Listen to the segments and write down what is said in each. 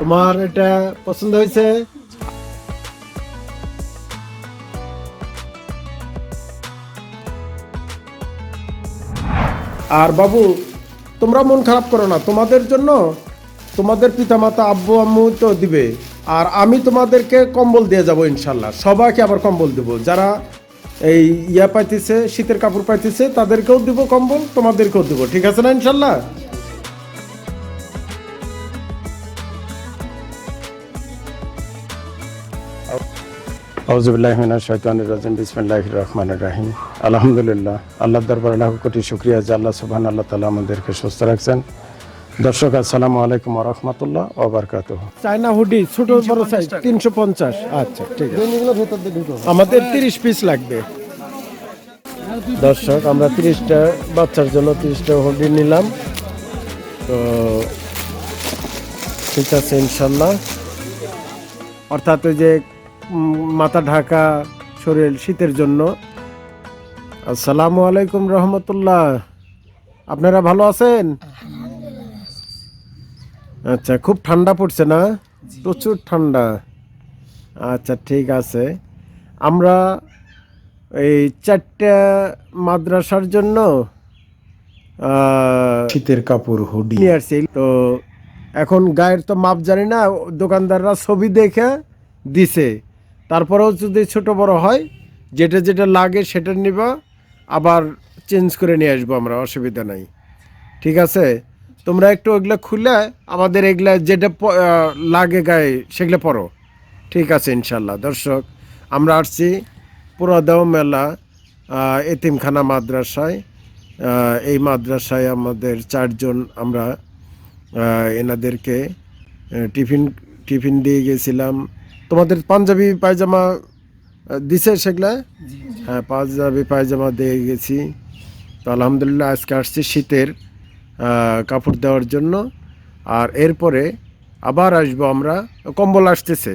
তোমার এটা পছন্দ হয়েছে? আর বাবু, তোমরা মন খারাপ করো না। তোমাদের জন্য তোমাদের পিতামাতা, আব্বু, আম্মু তো দিবে। আর আমি তোমাদেরকে কম্বল দিয়ে যাব ইনশাল্লাহ। সবাইকে আবার কম্বল দেবো। যারা এই ইয়া পাইতেছে, শীতের কাপড় পাইতেছে, তাদেরকেও দিব কম্বল, তোমাদেরকেও দিব। ঠিক আছে না ইনশাল্লাহ? আউজুবিল্লাহমিনা শৈতানুর রাজিম বিসমিল্লাহ রহমান রাহিম। আলহামদুলিল্লাহ আল্লাহ দরবার লাখ কোটি শুক্রিয়া যে আল্লাহ সুবহান আল্লাহ তালা আমাদেরকে সুস্থ রাখছেন। দর্শক আসসালামু আলাইকুম রহমতুল্লাহ ওবরকাত চায়না হুডি ছোট বড় সাইজ তিনশো পঞ্চাশ। আচ্ছা ঠিক আছে। আমাদের তিরিশ পিস লাগবে। দর্শক আমরা তিরিশটা বাচ্চার জন্য তিরিশটা হুডি নিলাম। তো ঠিক আছে ইনশাল্লাহ অর্থাৎ ওই যে মাথা ঢাকা শরীর শীতের জন্য। আসসালামু আলাইকুম রহমতুল্লাহ। আপনারা ভালো আছেন? আচ্ছা খুব ঠান্ডা পড়ছে না? প্রচুর ঠান্ডা। আচ্ছা ঠিক আছে। আমরা এই চারটা মাদ্রাসার জন্য শীতের কাপড় হুডি। নিয়ে আসছি। তো এখন গায়ের তো মাপ জানি না দোকানদাররা ছবি দেখে দিছে। তারপরেও যদি ছোট বড় হয়, যেটা যেটা লাগে সেটা নিবা, আবার চেঞ্জ করে নিয়ে আসব আমরা, অসুবিধা নাই। ঠিক আছে? তোমরা একটু ওইগুলো খুলে, আমাদের এগুলা যেটা লাগে গায়ে, সেগুলো পরো ঠিক আছে, ইনশাল্লাহ। দর্শক, আমরা আসছি পুরাদাও মেলা এতিমখানা মাদ্রাসায়। এই মাদ্রাসায় আমাদের চারজন আমরা এনাদেরকে টিফিন টিফিন দিয়ে গেছিলাম। তোমাদের পাঞ্জাবি পায়জামা দিছে সেগুলা? হ্যাঁ পাঞ্জাবি পায়জামা দিয়ে গেছি। তো আলহামদুলিল্লাহ আজকে আসছি শীতের কাপড় দেওয়ার জন্য। আর এরপরে আবার আসব আমরা। কম্বল আসতেছে।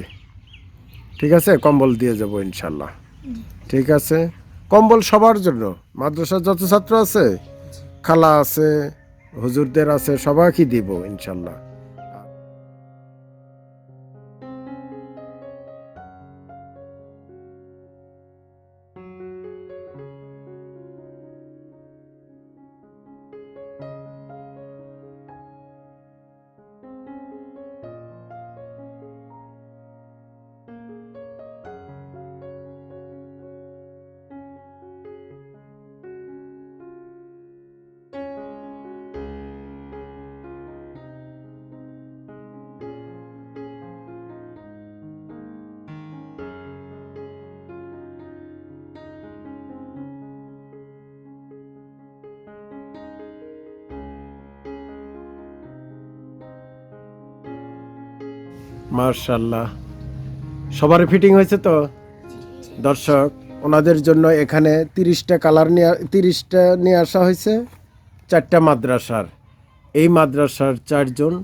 ঠিক আছে? কম্বল দিয়ে যাব ইনশাল্লাহ। ঠিক আছে? কম্বল সবার জন্য। মাদ্রাসার যত ছাত্র আছে খালা আছে হুজুরদের আছে সবাইকে দিব ইনশাল্লাহ। মার্শাল্লাহ সবার ফিটিং হয়েছে তো? দর্শক, ওনাদের জন্য এখানে তিরিশটা কালার নিয়ে, তিরিশটা নিয়ে আসা হয়েছে, চারটা মাদ্রাসার। এই মাদ্রাসার চারজন,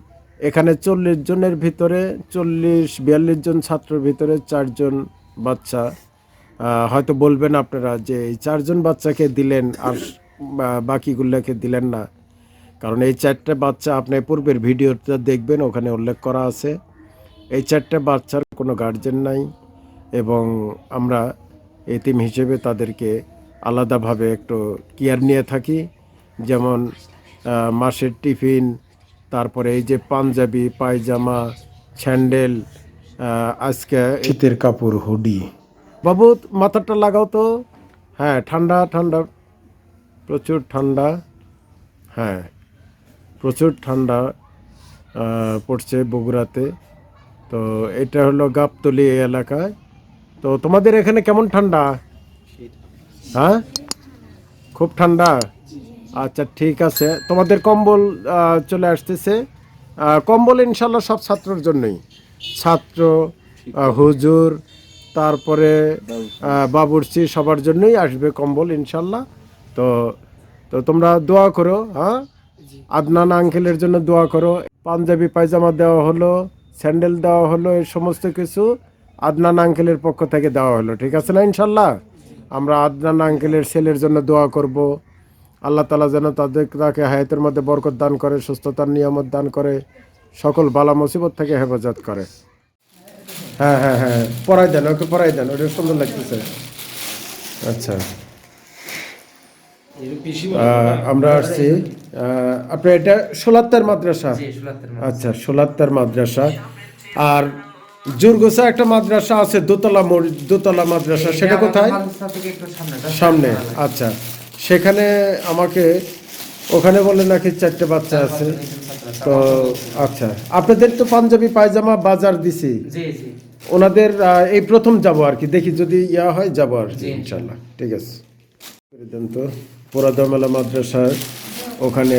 এখানে চল্লিশ জনের ভিতরে চল্লিশ, বিয়াল্লিশ জন ছাত্রের ভিতরে চারজন বাচ্চা। হয়তো বলবেন আপনারা যে এই চারজন বাচ্চাকে দিলেন আর বাকিগুলোকে দিলেন না। কারণ এই চারটে বাচ্চা আপনি পূর্বের ভিডিওটা দেখবেন, ওখানে উল্লেখ করা আছে। এই চারটে বাচ্চার কোনো গার্জেন নাই এবং আমরা এতিম হিসেবে তাদেরকে আলাদাভাবে একটু কেয়ার নিয়ে থাকি। যেমন মাসের টিফিন তারপরে এই যে পাঞ্জাবি পায়জামা স্যান্ডেল আজকে শীতের কাপড় হুডি। বাবু মাথাটা লাগাও তো। হ্যাঁ ঠান্ডা ঠান্ডা। প্রচুর ঠান্ডা। হ্যাঁ প্রচুর ঠান্ডা পড়ছে বগুড়াতে। তো এটা হলো গাবতলি এলাকায়। তো তোমাদের এখানে কেমন ঠান্ডা? হ্যাঁ? খুব ঠান্ডা? আচ্ছা ঠিক আছে। তোমাদের কম্বল চলে আসতেছে। কম্বল ইনশাল্লাহ সব ছাত্রর জন্যই। ছাত্র হুজুর, তারপরে বাবুর্চি সবার জন্যই আসবে কম্বল ইনশাল্লাহ তো তো তোমরা দোয়া করো হ্যাঁ? আদনান আঙ্কেলের জন্য দোয়া করো। পাঞ্জাবি পায়জামা দেওয়া হলো। স্যান্ডেল দেওয়া হলো, এই সমস্ত কিছু আদনান আঙ্কেলের পক্ষ থেকে দেওয়া হলো, ঠিক আছে না ইনশাল্লাহ? আমরা আদনান আঙ্কেলের ছেলের জন্য দোয়া করব। আল্লাহ তালা যেন তাদের তাকে হায়াতের মধ্যে বরকত দান করে, সুস্থতার নিয়ামত দান করে, সকল বালা মুসিবত থেকে হেফাজত করে। হ্যাঁ হ্যাঁ হ্যাঁ পড়াই দেন, ওকে পড়াই দেন, ওটা সুন্দর লাগতেছে। আচ্ছা। আমরা আসছি। আপনার এটা সোলাত্তার মাদ্রাসা? আচ্ছা সোলাত্তার মাদ্রাসা। আর জুরগোসা একটা মাদ্রাসা আছে দোতলা দোতলা মাদ্রাসা। সেটা কোথায়? সামনে আচ্ছা। সেখানে আমাকে ওখানে বলে নাকি চারটে বাচ্চা আছে। তো আচ্ছা আপনাদের তো পাঞ্জাবি পায়জামা বাজার দিছি। ওনাদের এই প্রথম যাব আর কি। দেখি যদি ইয়া হয় যাব আর কি ইনশাল্লাহ। ঠিক আছে। করে দেন তো। পোড়াদমেলা মাদ্রাসার ওখানে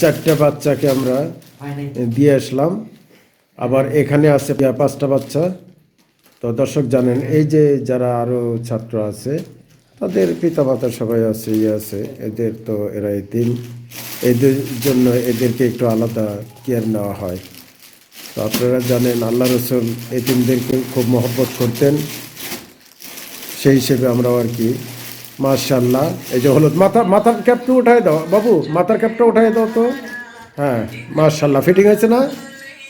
চারটে বাচ্চাকে আমরা দিয়ে আসলাম। আবার এখানে আছে পাঁচটা বাচ্চা। তো দর্শক জানেন, এই যে যারা আরও ছাত্র আছে, তাদের পিতা পিতামাতা সবাই আছে ইয়ে আছে, এদের তো এরা এতিম এদের জন্য এদেরকে একটু আলাদা কেয়ার নেওয়া হয়। তো আপনারা জানেন, আল্লাহ রসুল এতিমদেরকে খুব মহব্বত করতেন। সেই হিসেবে আমরাও আর কি মার্শাল্লাহ এই যে হলুদ মাথা মাথার ক্যাপটা উঠাই দাও। বাবু মাথার ক্যাপটা উঠাই দাও তো। হ্যাঁ মার্শাল্লাহ ফিটিং হয়েছে না?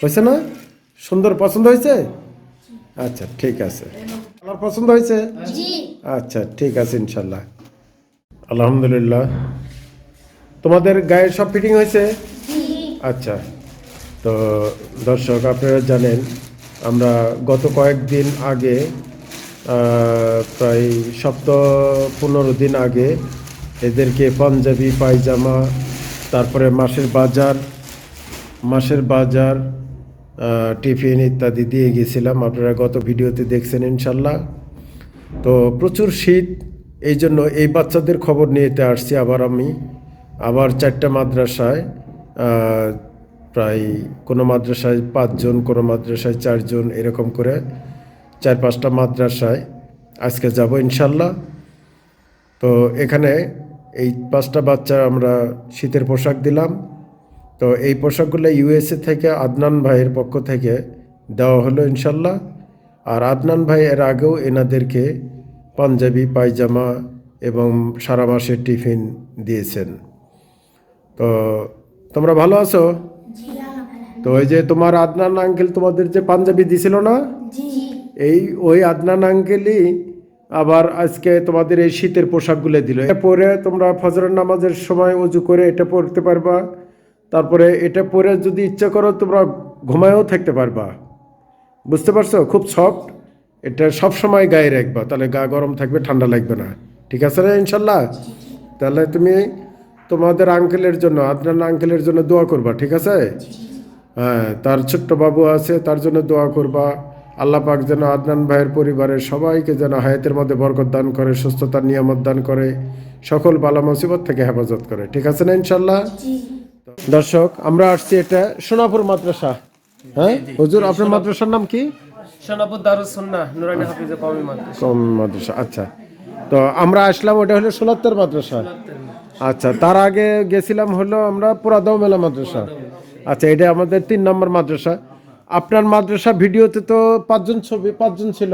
হয়েছে না? সুন্দর পছন্দ হয়েছে? আচ্ছা ঠিক আছে। আমার পছন্দ হয়েছে? আচ্ছা ঠিক আছে ইনশাল্লাহ আলহামদুলিল্লাহ। তোমাদের গায়ে সব ফিটিং হয়েছে? আচ্ছা। তো দর্শক আপনারা জানেন আমরা গত কয়েকদিন আগে প্রায় সপ্তাহ পনেরো দিন আগে এদেরকে পাঞ্জাবি, পায়জামা, তারপরে মাসের বাজার মাসের বাজার টিফিন ইত্যাদি দিয়ে গেছিলাম। আপনারা গত ভিডিওতে দেখছেন ইনশাল্লাহ। তো প্রচুর শীত, এই জন্য এই বাচ্চাদের খবর নিতে আসছি আবার আমি। আবার চারটা মাদ্রাসায় প্রায় কোনো মাদ্রাসায় পাঁচজন, কোনো মাদ্রাসায় চারজন, এরকম করে চার পাঁচটা মাদ্রাসায় আজকে যাব ইনশাল্লাহ। তো এখানে এই পাঁচটা বাচ্চা আমরা শীতের পোশাক দিলাম। তো এই পোশাকগুলো ইউএসএ থেকে আদনান ভাইয়ের পক্ষ থেকে দেওয়া হলো ইনশাল্লাহ। আর আদনান ভাই এর আগেও এনাদেরকে পাঞ্জাবি পায়জামা এবং সারা মাসের টিফিন দিয়েছেন। তো তোমরা ভালো আছো? তো ওই যে তোমার আদনান আঙ্কেল তোমাদের যে পাঞ্জাবি দিছিল না? এই ওই আদনান আঙ্কেলই আবার আজকে তোমাদের এই শীতের পোশাকগুলো দিল। পরে তোমরা ফজরের নামাজের সময় উজু করে এটা পরতে পারবা। তারপরে এটা পরে যদি ইচ্ছা করো তোমরা ঘুমায়ও থাকতে পারবা। বুঝতে পারছ? খুব সফট এটা সব সময় গায়ে রাখবা। তাহলে গা গরম থাকবে, ঠান্ডা লাগবে না। ঠিক আছে না ইনশাল্লাহ? তাহলে তুমি তোমাদের আঙ্কেলের জন্য, আদনান আঙ্কেলের জন্য দোয়া করবা, ঠিক আছে? হ্যাঁ তার ছোট্ট বাবু আছে, তার জন্য দোয়া করবা। আল্লাহ পাক যেন আদনান ভাইয়ের পরিবারের সবাইকে যেন হায়াতের মধ্যে বরকত দান করে সুস্থতার নিয়ামত দান করে সকল বালা মুসিবত থেকে হেফাজত করে। ঠিক আছে না ইনশাল্লাহ? দর্শক আমরা আসছি এটা সোনাপুর মাদ্রাসা। হ্যাঁ? হুজুর আপনার মাদ্রাসার নাম কি? সোনাপুর দারুস সুন্নাহ নুরানি হাফিজে কওমি মাদ্রাসা। কম মাদ্রাসা আচ্ছা। তো আমরা আসলাম ওটা হলো সোলাত্তর মাদ্রাসা। আচ্ছা তার আগে গেছিলাম হলো আমরা পুরাদাও মেলা মাদ্রাসা আচ্ছা এটা আমাদের তিন নম্বর মাদ্রাসা। আপনার মাদ্রাসা ভিডিওতে তো পাঁচজন ছবি পাঁচজন ছিল।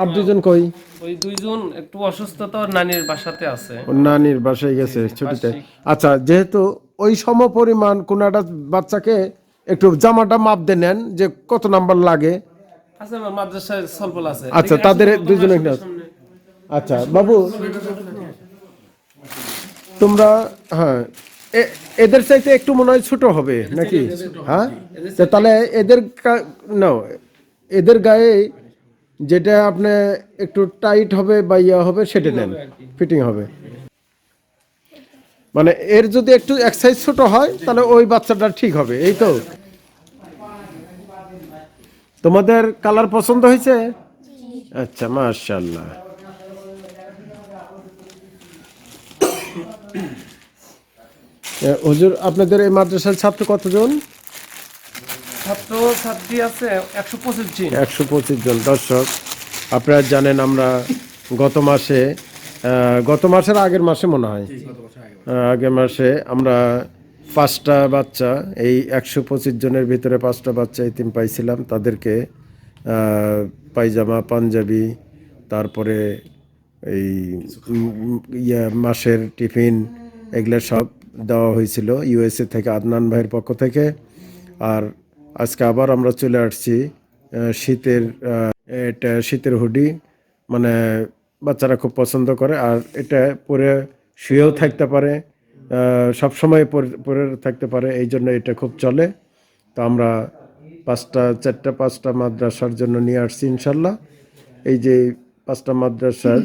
আর দুজন কই? ওই দুইজন একটু অসুস্থ তো ওর নানির বাসাতে আছে। ওর নানির বাসায় গেছে ছুটিতে। আচ্ছা যেহেতু ওই সম পরিমাণ কোনো একটা বাচ্চাকে একটু জামাটা মাপ দিয়ে নেন যে কত নাম্বার লাগে। আচ্ছা তাদের দুজনে আচ্ছা বাবু তোমরা হ্যাঁ এদের চাইতে একটু মনে হয় ছোট হবে নাকি? হ্যাঁ? তাহলে এদের নাও এদের গায়ে যেটা আপনি একটু টাইট হবে বা ইয়া হবে সেটা নেন ফিটিং হবে। মানে এর যদি একটু এক সাইজ ছোট হয় তাহলে ওই বাচ্চাটা ঠিক হবে এই তো? তোমাদের কালার পছন্দ হয়েছে? আচ্ছা মাশাল্লাহ এ, হুজুর আপনাদের এই মাদ্রাসার ছাত্র কতজন? ছাত্র ছাত্রী আছে একশো পঁচিশ জন। একশো পঁচিশ জন। দর্শক আপনারা জানেন আমরা গত মাসে গত মাসের আগের মাসে মনে হয় আগের মাসে আমরা পাঁচটা বাচ্চা এই একশো পঁচিশ জনের ভিতরে পাঁচটা বাচ্চা ইতিম পাইছিলাম। তাদেরকে আহ, পায়জামা পাঞ্জাবি তারপরে এই ইয়া মাসের টিফিন এগুলো সব দেওয়া হয়েছিল ইউএসএ থেকে আদনান ভাইয়ের পক্ষ থেকে। আর আজকে আবার আমরা চলে আসছি শীতের এটা শীতের হুডি। মানে বাচ্চারা খুব পছন্দ করে, আর এটা পরে শুয়েও থাকতে পারে সব সময় পরে থাকতে পারে, এই জন্য এটা খুব চলে। তো আমরা পাঁচটা, চারটা, পাঁচটা মাদ্রাসার জন্য নিয়ে আসছি ইনশাল্লাহ। এই যে পাঁচটা মাদ্রাসার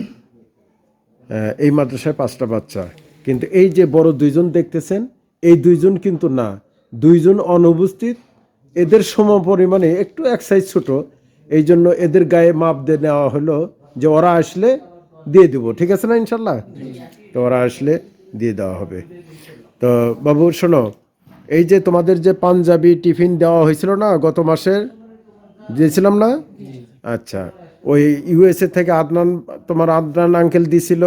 এই মাদ্রাসায় পাঁচটা বাচ্চা। কিন্তু এই যে বড় দুইজন দেখতেছেন এই দুইজন কিন্তু না। দুইজন অনুপস্থিত এদের সম পরিমাণে একটু এক সাইজ ছোট। এই জন্য এদের গায়ে মাপ দিয়ে নেওয়া হলো যে ওরা আসলে দিয়ে দিব। ঠিক আছে না ইনশাল্লাহ? তো ওরা আসলে দিয়ে দেওয়া হবে। তো বাবু শোনো এই যে তোমাদের যে পাঞ্জাবি টিফিন দেওয়া হয়েছিল না গত মাসের দিয়েছিলাম না? আচ্ছা ওই ইউএসএ থেকে আদনান তোমার আদনান আঙ্কেল দিছিল।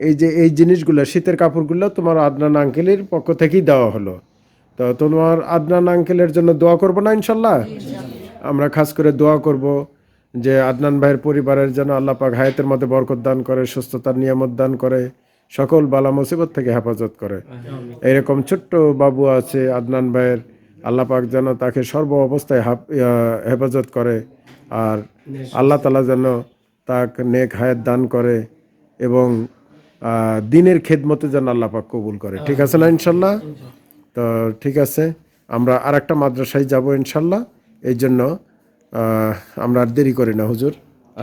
এই যে এই জিনিসগুলো শীতের কাপড়গুলো তোমার আদনান আঙ্কেলের পক্ষ থেকেই দেওয়া হলো। তো তোমার আদনান আঙ্কেলের জন্য দোয়া করব না ইনশাল্লাহ? আমরা খাস করে দোয়া করব যে আদনান ভাইয়ের পরিবারের যেন আল্লাহ পাক হায়াতের মধ্যে বরকত দান করে সুস্থতার নিয়ামত দান করে সকল বালা মুসিবত থেকে হেফাজত করে। এরকম ছোট্ট বাবু আছে আদনান ভাইয়ের আল্লাহ পাক যেন তাকে সর্ব অবস্থায় হেফাজত করে আর আল্লাহ তালা যেন তাকে নেক হায়াত দান করে এবং দিনের খেদমতে যেন আল্লাহ পাক কবুল করে। ঠিক আছে না ইনশাল্লাহ? তো ঠিক আছে আমরা আর একটা মাদ্রাসায় যাব ইনশাল্লাহ। এই জন্য আমরা আর দেরি করি না হুজুর।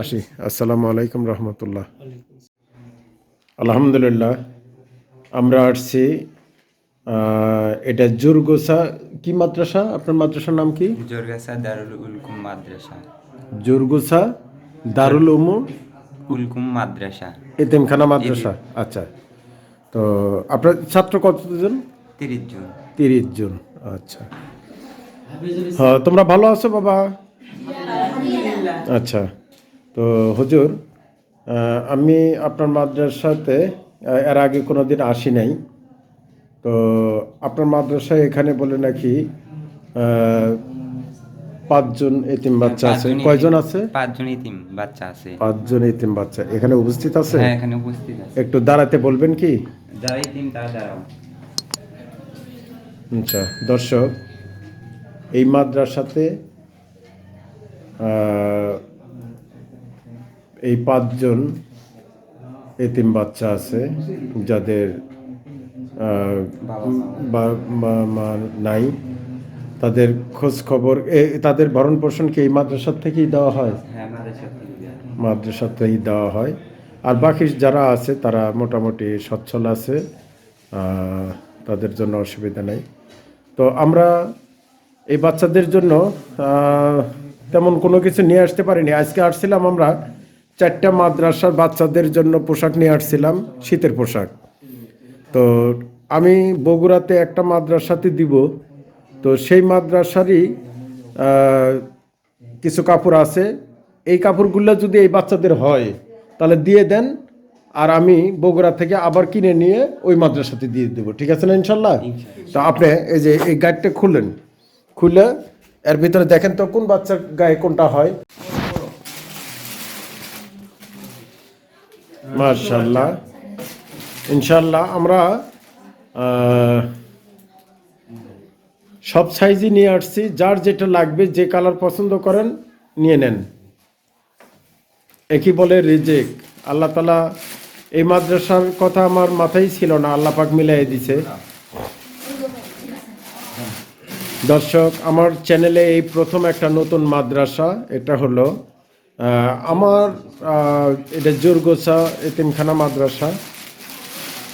আসি। আসসালামু আলাইকুম রহমতুল্লাহ। আলহামদুলিল্লাহ আমরা আসছি এটা জুরগোসা কি মাদ্রাসা? আপনার মাদ্রাসার নাম কি? জোরগাছা দারুল উলকুম মাদ্রাসা। জুরগোসা দারুল উমু উলকুম মাদ্রাসা। এতিমখানা মাদ্রাসা আচ্ছা। তো আপনার ছাত্র কতজন? তিরিশ জন। তিরিশ জন আচ্ছা। হ্যাঁ তোমরা ভালো আছো বাবা? আচ্ছা। তো হুজুর আমি আপনার মাদ্রাসাতে এর আগে কোনো দিন আসি নাই। তো আপনার মাদ্রাসায় এখানে বলে নাকি পাঁচজন এতিম বাচ্চা আছে। কয়জন আছে? পাঁচজন ইতিম বাচ্চা আছে। পাঁচজন এতিম বাচ্চা। এখানে উপস্থিত আছে? হ্যাঁ এখানে উপস্থিত আছে। একটু দাঁড়াতে বলবেন কি? যারা তারা দাঁড়াও। আচ্ছা দর্শক এই মাদ্রাসাতে এই পাঁচজন এতিম বাচ্চা আছে যাদের আহ, বা- নাই। তাদের খোঁজ খবর তাদের ভরণ পোষণ কি এই মাদ্রাসার থেকেই দেওয়া হয়? হ্যাঁ মাদ্রাসা থেকে দেওয়া। হয়। আর বাকি যারা আছে তারা মোটামুটি সচ্ছল আছে তাদের জন্য অসুবিধা নেই। তো আমরা এই বাচ্চাদের জন্য তেমন কোনো কিছু নিয়ে আসতে পারিনি। আজকে আসছিলাম আমরা চারটা মাদ্রাসার বাচ্চাদের জন্য পোশাক নিয়ে আসছিলাম শীতের পোশাক। তো আমি বগুড়াতে একটা মাদ্রাসাতে দিব তো সেই মাদ্রাসারই কিছু কাপড় আছে। এই কাপড়গুলো যদি এই বাচ্চাদের হয় তাহলে দিয়ে দেন আর আমি বগুড়া থেকে আবার কিনে নিয়ে ওই মাদ্রাসাতে দিয়ে দেবো। ঠিক আছে না ইনশাল্লাহ? তো আপনি এই যে এই গাইডটা খুললেন খুলে এর ভিতরে দেখেন তো কোন বাচ্চার গায়ে কোনটা হয়। মার্শাল্লাহ ইনশাল্লাহ আমরা সব সাইজই নিয়ে আসছি, যার যেটা লাগবে, যে কালার পছন্দ করেন, নিয়ে নেন। একই বলে রিজেক আল্লাহ তালা এই মাদ্রাসার কথা আমার মাথায় ছিল না, আল্লাহ পাক মিলাই দিছে। দর্শক, আমার চ্যানেলে এই প্রথম একটা নতুন মাদ্রাসা, এটা হলো আমার এটা জোরগোসা এতিমখানা মাদ্রাসা।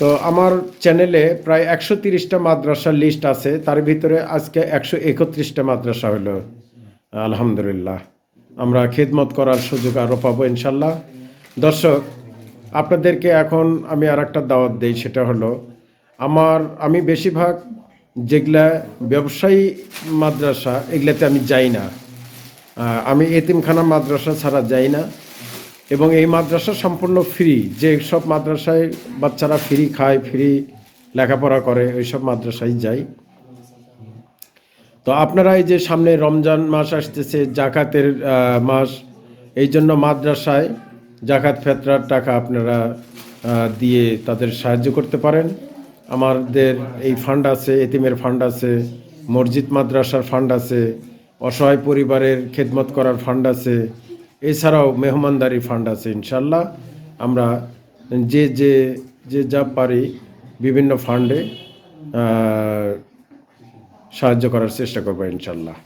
তো আমার চ্যানেলে প্রায় একশো তিরিশটা মাদ্রাসার লিস্ট আছে। তার ভিতরে আজকে একশো একত্রিশটা মাদ্রাসা হলো। আলহামদুলিল্লাহ। আমরা খেদমত করার সুযোগ আরও পাবো ইনশাল্লাহ। দর্শক, আপনাদেরকে এখন আমি আর একটা দাওয়াত দিই, সেটা হলো, আমার, আমি বেশিরভাগ যেগুলা ব্যবসায়ী মাদ্রাসা, এগুলাতে আমি যাই না। আমি এতিমখানা মাদ্রাসা ছাড়া যাই না। এবং এই মাদ্রাসা সম্পূর্ণ ফ্রি। যে সব মাদ্রাসায় বাচ্চারা ফ্রি খায়, ফ্রি লেখাপড়া করে, ওই সব মাদ্রাসায় যাই। তো আপনারা এই যে সামনে রমজান মাস আসতেছে, জাকাতের মাস, এই জন্য মাদ্রাসায় জাকাত, ফেতরার টাকা আপনারা দিয়ে তাদের সাহায্য করতে পারেন। আমাদের এই ফান্ড আছে, এতিমের ফান্ড আছে, মসজিদ মাদ্রাসার ফান্ড আছে, অসহায় পরিবারের খেদমত করার ফান্ড আছে এছাড়াও মেহমানদারি ফান্ড আছে ইনশাল্লাহ। আমরা যে যে যে যা পারি বিভিন্ন ফান্ডে সাহায্য করার চেষ্টা করব ইনশাল্লাহ।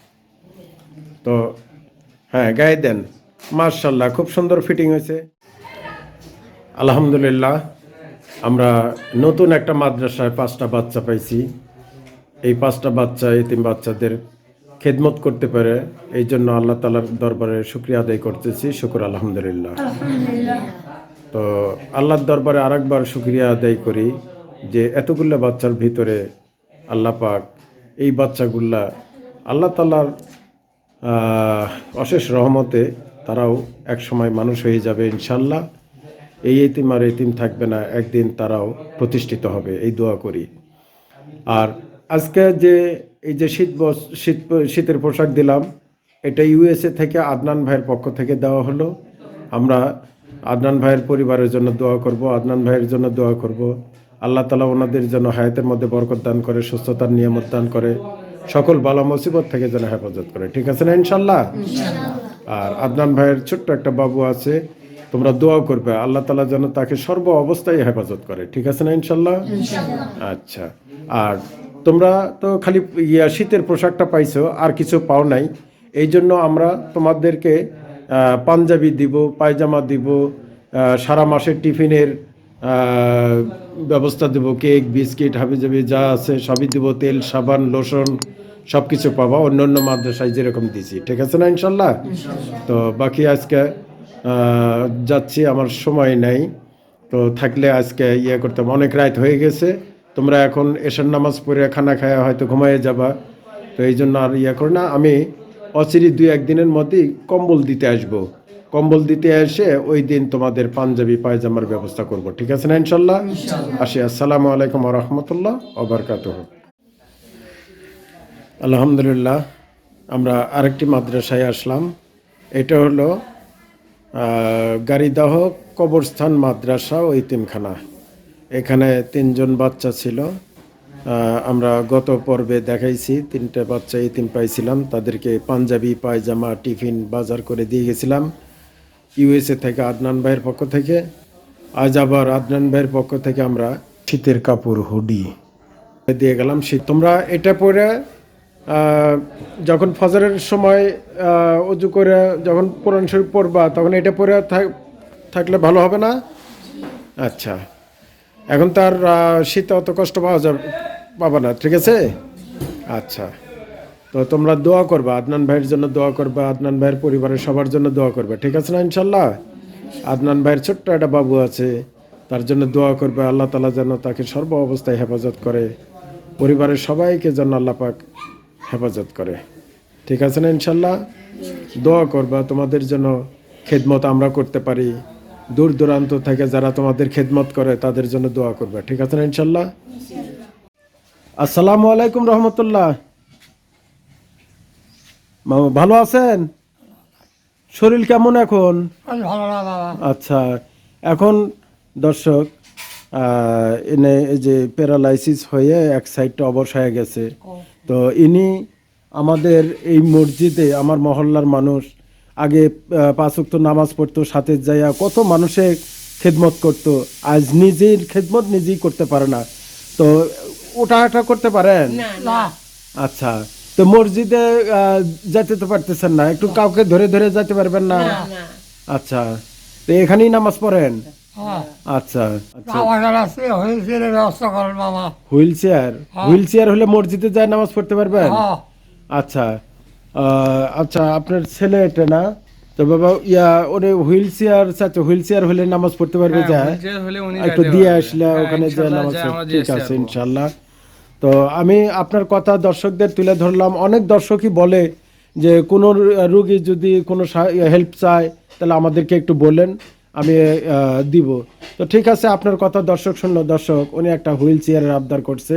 তো হ্যাঁ গায়ে দেন। মার্শাল্লাহ খুব সুন্দর ফিটিং হয়েছে। আলহামদুলিল্লাহ, আমরা নতুন একটা মাদ্রাসায় পাঁচটা বাচ্চা পাইছি। এই পাঁচটা বাচ্চা, এতিম বাচ্চাদের খেদমত করতে পারে এই জন্য আল্লাহ তালার দরবারে শুক্রিয়া আদায় করতেছি। শুকুর আলহামদুলিল্লাহ। তো আল্লাহর দরবারে আরেকবার শুক্রিয়া আদায় করি যে এতগুলো বাচ্চার ভিতরে আল্লাহ পাক এই বাচ্চাগুলা আল্লাহ তালার অশেষ রহমতে তারাও এক সময় মানুষ হয়ে যাবে ইনশাল্লাহ এই এতিম আর এতিম থাকবে না একদিন তারাও প্রতিষ্ঠিত হবে এই দোয়া করি। আর আজকে যে এই যে শীত বস শীত শীতের পোশাক দিলাম এটা ইউএসএ থেকে আদনান ভাইয়ের পক্ষ থেকে দেওয়া হলো। আমরা আদনান ভাইয়ের পরিবারের জন্য দোয়া করব আদনান ভাইয়ের জন্য দোয়া করব। আল্লাহ তালা ওনাদের জন্য হায়াতের মধ্যে বরকত দান করে সুস্থতার নিয়ামত দান করে সকল বালা মুসিবত থেকে যেন হেফাজত করে। ঠিক আছে না ইনশাল্লাহ আর আদনান ভাইয়ের ছোট্ট একটা বাবু আছে তোমরা দোয়া করবে আল্লাহ তালা যেন তাকে সর্ব অবস্থায় হেফাজত করে। ঠিক আছে না ইনশাল্লাহ আচ্ছা আর তোমরা তো খালি ইয়া শীতের পোশাকটা পাইছো আর কিছু পাও নাই। এই জন্য আমরা তোমাদেরকে পাঞ্জাবি দিব পায়জামা দিব সারা মাসের টিফিনের ব্যবস্থা দেব কেক বিস্কিট হাবিজাবি যা আছে সবই দিব তেল সাবান লোশন সব কিছু পাবা অন্য অন্য মাদ্রাসায় যেরকম দিছি ঠিক আছে না ইনশাল্লাহ? তো বাকি আজকে যাচ্ছি আমার সময় নেই তো থাকলে আজকে ইয়ে করতাম অনেক রাত হয়ে গেছে তোমরা এখন এশার নামাজ পড়ে খানা খায়া হয়তো ঘুমাইয়ে যাবা তো এই জন্য আর ইয়ে করে না আমি অচিরি দুই একদিনের মধ্যেই কম্বল দিতে আসব। কম্বল দিতে এসে ওই দিন তোমাদের পাঞ্জাবি পায়জামার ব্যবস্থা করব ঠিক আছে না ইনশাল্লাহ? আসি আসসালামু আলাইকুম রহমতুল্লাহ ওবরকাত আলহামদুলিল্লাহ আমরা আরেকটি মাদ্রাসায় আসলাম। এটা হলো গাড়িদাহ কবরস্থান মাদ্রাসা ও ইতিমখানা। এখানে তিনজন বাচ্চা ছিল। আমরা গত পর্বে দেখাইছি, তিনটে বাচ্চা ইতিম পাইছিলাম। তাদেরকে পাঞ্জাবি, পায়জামা, টিফিন বাজার করে দিয়ে গেছিলাম ইউএসএ থেকে আদনান ভাইয়ের পক্ষ থেকে। আজ আবার আদনান ভাইয়ের পক্ষ থেকে আমরা শীতের কাপড়, হুডি দিয়ে গেলাম শীত। তোমরা এটা পরে যখন ফজরের সময় উজু করে যখন কোরআন শরীফ পড়বা, তখন এটা পরে থাক- থাকলে ভালো হবে না? আচ্ছা। এখন তার শীতে অত কষ্ট পাওয়া যাবে, পাবা না, ঠিক আছে? আচ্ছা। তো তোমরা দোয়া করবা, আদনান ভাইয়ের জন্য দোয়া করবা, আদনান ভাইয়ের পরিবারের সবার জন্য দোয়া করবে, ঠিক আছে না ইনশাল্লাহ? আদনান ভাইয়ের ছোট্ট একটা বাবু আছে, তার জন্য দোয়া করবে, আল্লাহ তালা যেন তাকে সর্ব অবস্থায় হেফাজত করে, পরিবারের সবাইকে যেন আল্লাহ পাক হেফাজত করে, ঠিক আছে না ইনশাল্লাহ? দোয়া করবা, তোমাদের জন্য খেদমত আমরা করতে পারি। দূর দূরান্ত থেকে যারা তোমাদের খেদমত করে তাদের জন্য দোয়া করবে। ঠিক আছে না ইনশাল্লাহ? আসসালামু আলাইকুম রহমতুল্লাহ। মামা ভালো আছেন? শরীর কেমন এখন? আচ্ছা এখন দর্শক এনে এই যে প্যারালাইসিস হয়ে এক সাইডটা অবশ হয়ে গেছে। তো ইনি আমাদের এই মসজিদে আমার মহল্লার মানুষ আগে পাঁচ ওয়াক্ত নামাজ পড়তো সাথে যাইয়া কত মানুষে খেদমত করতো। আজ নিজের খেদমত নিজেই করতে পারে না। তো ওটা এটা করতে পারেন? না আচ্ছা। তো মসজিদে যেতে তো পারতেছেন না। একটু কাউকে ধরে ধরে যেতে পারবেন না? আচ্ছা। তো এখানেই নামাজ পড়েন? আচ্ছা আচ্ছা। মামা। Wheel chair? হুইল চেয়ার হলে মসজিদে যায় নামাজ পড়তে পারবেন? হ্যাঁ। আচ্ছা। আচ্ছা আপনার ছেলে এটা না? তো বাবা ইয়া ওরে হুইল চেয়ার আচ্ছা হুইল চেয়ার হলে নামাজ পড়তে পারবে যা। একটু দিয়ে আসলে ওখানে যে নামাজ ঠিক আছে ইনশাল্লাহ। তো আমি আপনার কথা দর্শকদের তুলে ধরলাম। অনেক দর্শকই বলে যে কোনো রুগী যদি কোনো হেল্প চায় তাহলে আমাদেরকে একটু বলেন আমি দিব। তো ঠিক আছে আপনার কথা দর্শক শুনলো। দর্শক উনি একটা হুইল চেয়ারের আবদার করছে।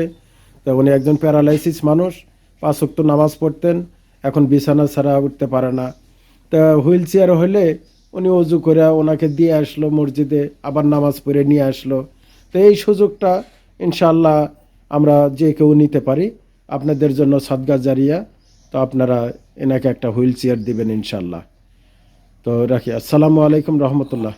তো উনি একজন প্যারালাইসিস মানুষ পাঁচ নামাজ পড়তেন। এখন বিছানা ছাড়া উঠতে পারে না। তা হুইল চেয়ার হলে উনি অজু করে ওনাকে দিয়ে আসলো মসজিদে, আবার নামাজ পড়ে নিয়ে আসলো। তো এই সুযোগটা ইনশাল্লাহ আমরা যে কেউ নিতে পারি। আপনাদের জন্য সাদগা জারিয়া। তো আপনারা এনাকে একটা হুইল চেয়ার দিবেন ইনশাল্লাহ তো রাখি। আসসালামু আলাইকুম রহমতুল্লাহ।